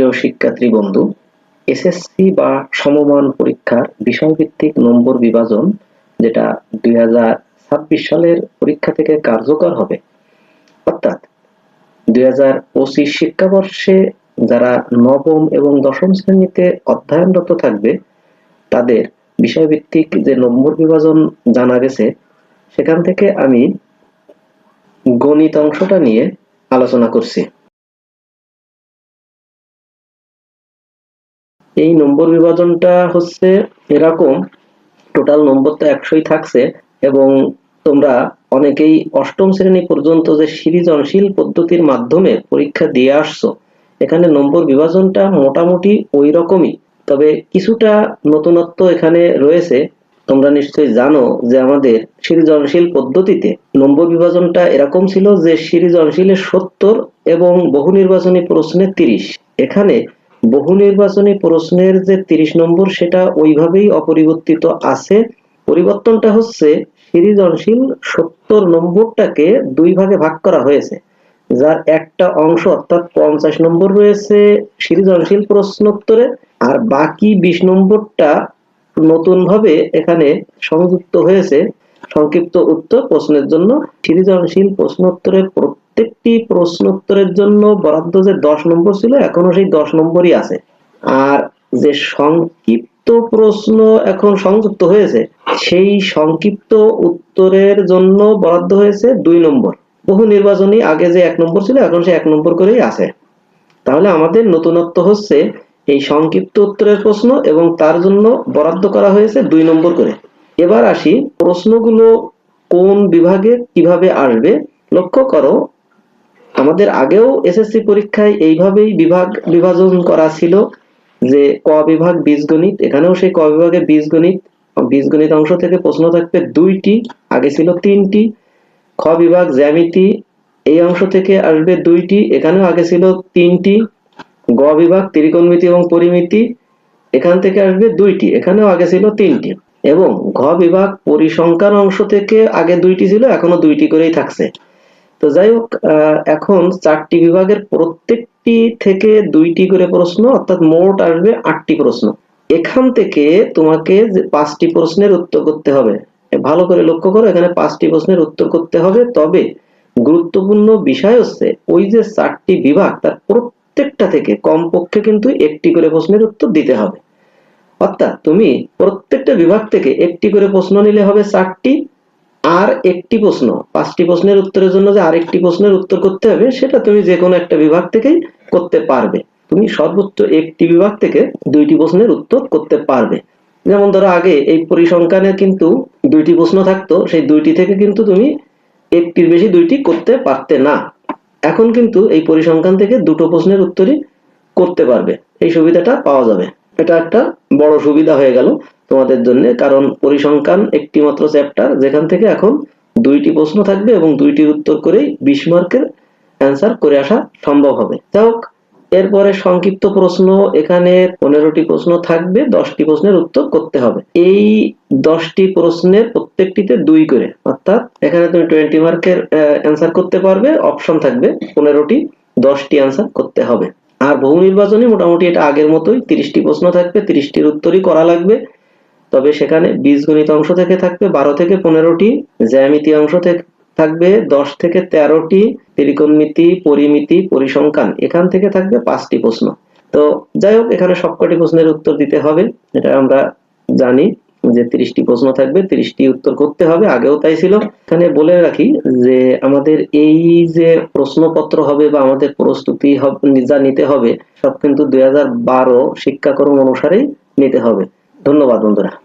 প্রিয় শিক্ষার্থী বন্ধু, এসএসসি বা সমমান পরীক্ষার বিষয়ভিত্তিক নম্বর বিভাজন যেটা দুই সালের পরীক্ষা থেকে কার্যকর হবে। অর্থাৎ দুই শিক্ষাবর্ষে যারা নবম এবং দশম শ্রেণীতে অধ্যয়নরত থাকবে, তাদের বিষয়ভিত্তিক যে নম্বর বিভাজন জানা গেছে, সেখান থেকে আমি গণিত অংশটা নিয়ে আলোচনা করছি। এই নম্বর বিভাজনটা হচ্ছে এরকম। টোটাল নম্বর তো একশোই থাকছে এবং তোমরা অনেকেই অষ্টম শ্রেণি পর্যন্ত যে সৃজনশীল পদ্ধতির মাধ্যমে পরীক্ষা দিয়ে আসছো, এখানে নম্বর বিভাজনটা মোটামুটি ওই রকমই তবে কিছুটা নতুনত্ব এখানে রয়েছে। তোমরা নিশ্চয়ই জানো যে আমাদের সৃজনশীল পদ্ধতিতে নম্বর বিভাজনটা এরকম ছিল যে সৃজনশীলে সত্তর এবং বহু নির্বাচনী প্রশ্নে তিরিশ। এখানে বহু নির্বাচনী প্রশ্নের যে তিরিশ নম্বর, সেটা ওইভাবেই অপরিবর্তিত আছে। পরিবর্তনটা হচ্ছে সৃজনশীল সত্তর নম্বরটাকে দুই ভাগে ভাগ করা হয়েছে। যার একটা অংশ অর্থাৎ পঞ্চাশ নম্বর রয়েছে সৃজনশীল প্রশ্নোত্তরে, আর বাকি বিশ নম্বরটা নতুন ভাবে এখানে সংযুক্ত হয়েছে। সংক্ষিপ্ত উত্তর প্রশ্নের জন্য সৃজনশীল প্রশ্নোত্তরের প্রত্যেকটি প্রশ্নোত্তরের জন্য বরাদ্দ যে দশ নম্বর ছিল, এখনও সেই দশ নম্বরই আছে। আর যে সংক্ষিপ্ত প্রশ্ন এখন সংযুক্ত হয়েছে, সেই সংক্ষিপ্ত উত্তরের জন্য বরাদ্দ হয়েছে দুই নম্বর। বহু নির্বাচনী আগে যে এক নম্বর ছিল, এখন সে এক নম্বর করেই আছে। তাহলে আমাদের নতুনত্ব হচ্ছে এই সংক্ষিপ্ত উত্তরের প্রশ্ন এবং তার জন্য বরাদ্দ করা হয়েছে দুই নম্বর করে। এবার আসি প্রশ্নগুলো কোন বিভাগে কীভাবে আসবে। লক্ষ্য করো আমাদের আগেও এসএসসি পরীক্ষায় এইভাবেই বিভাগ বিভাজন করা ছিল যে ক বিভাগ বীজগণিত এখানেও সেই ক বিভাগে বীজগণিত বীজগণিত অংশ থেকে প্রশ্ন থাকবে দুইটি, আগে ছিল তিনটি। খ বিভাগ, জ্যামিতি, এই অংশ থেকে আসবে দুইটি। এখানেও আগে ছিল তিনটি। গ বিভাগ, ত্রিকোণমিতি এবং পরিমিতি। এখান থেকে আসবে দুইটি। এখানেও আগে ছিল তিনটি। এবং ঘ বিভাগ পরিসংখ্যান অংশ থেকে আগে দুইটি ছিল, এখনও দুইটি করেই থাকছে। তো যাই হোক এখন চারটি বিভাগের প্রত্যেকটি থেকে দুইটি করে প্রশ্ন, অর্থাৎ মোট আসবে আটটি প্রশ্ন। এখান থেকে তোমাকে পাঁচটি প্রশ্নের উত্তর করতে হবে, ভালো করে লক্ষ্য করো, এখানে পাঁচটি প্রশ্নের উত্তর করতে হবে। তবে গুরুত্বপূর্ণ বিষয় হচ্ছে, ওই যে চারটি বিভাগ, তার প্রত্যেকটা থেকে কমপক্ষে কিন্তু একটি করে প্রশ্নের উত্তর দিতে হবে। অর্থাৎ তুমি প্রত্যেকটা বিভাগ থেকে একটি করে প্রশ্ন নিলে হবে চারটি আর একটি প্রশ্ন, পাঁচটি প্রশ্নের উত্তরের জন্য যে আরেকটি প্রশ্নের উত্তর করতে হবে, সেটা তুমি যে কোনো একটা বিভাগ থেকেই করতে পারবে। তুমি সর্বোচ্চ একটি বিভাগ থেকে দুইটি প্রশ্নের উত্তর করতে পারবে। যেমন ধরো আগে এই পরিসংখ্যানে কিন্তু দুইটি প্রশ্ন থাকতো, সেই দুইটি থেকে কিন্তু তুমি একটির বেশি দুইটি করতে পারতে না। এখন কিন্তু এই পরিসংখ্যান থেকে দুটো প্রশ্নের উত্তরই করতে পারবে। এই সুবিধাটা পাওয়া যাবে। এটা একটা বড় সুবিধা হয়ে গেল তোমাদের জন্য, কারণ পরিসংখ্যান একটি মাত্র চ্যাপ্টার যেখান থেকে এখন দুইটি প্রশ্ন থাকবে এবং দুইটির উত্তর করেই বিশ মার্কের অ্যান্সার করে আসা সম্ভব হবে। যাই হোক, এরপরে সংক্ষিপ্ত প্রশ্ন, এখানে পনেরোটি প্রশ্ন থাকবে, দশটি প্রশ্নের উত্তর করতে হবে। এই দশটি প্রশ্নের প্রত্যেকটিতে দুই করে, অর্থাৎ এখানে তুমি টোয়েন্টি মার্কের অ্যান্সার করতে পারবে অপশন থাকবে পনেরোটি, দশটি অ্যান্সার করতে হবে। আর বহু নির্বাচনে মোটামুটি এটা আগের মতোই তিরিশটি প্রশ্ন থাকবে, তিরিশটির উত্তরই করা লাগবে। তবে সেখানে বীজগণিত অংশ থেকে থাকবে, বারো থেকে পনেরোটি, জ্যামিতি অংশ থেকে থাকবে, দশ থেকে তেরোটি, ত্রিকোণমিতি, পরিমিতি, পরিসংখ্যান, এখান থেকে থাকবে পাঁচটি প্রশ্ন। তো যাই হোক, এখানে সবকটি প্রশ্নের উত্তর দিতে হবে এটা আমরা জানি। যে তিরিশটি প্রশ্ন থাকবে, তিরিশটি উত্তর করতে হবে, আগেও তাই ছিল। এখানে বলে রাখি যে, আমাদের এই যে প্রশ্নপত্র হবে বা আমাদের প্রস্তুতি যা নিতে হবে, সব কিন্তু দুই হাজার বারো শিক্ষাক্রম অনুসারে নিতে হবে। ধন্যবাদ বন্ধুরা।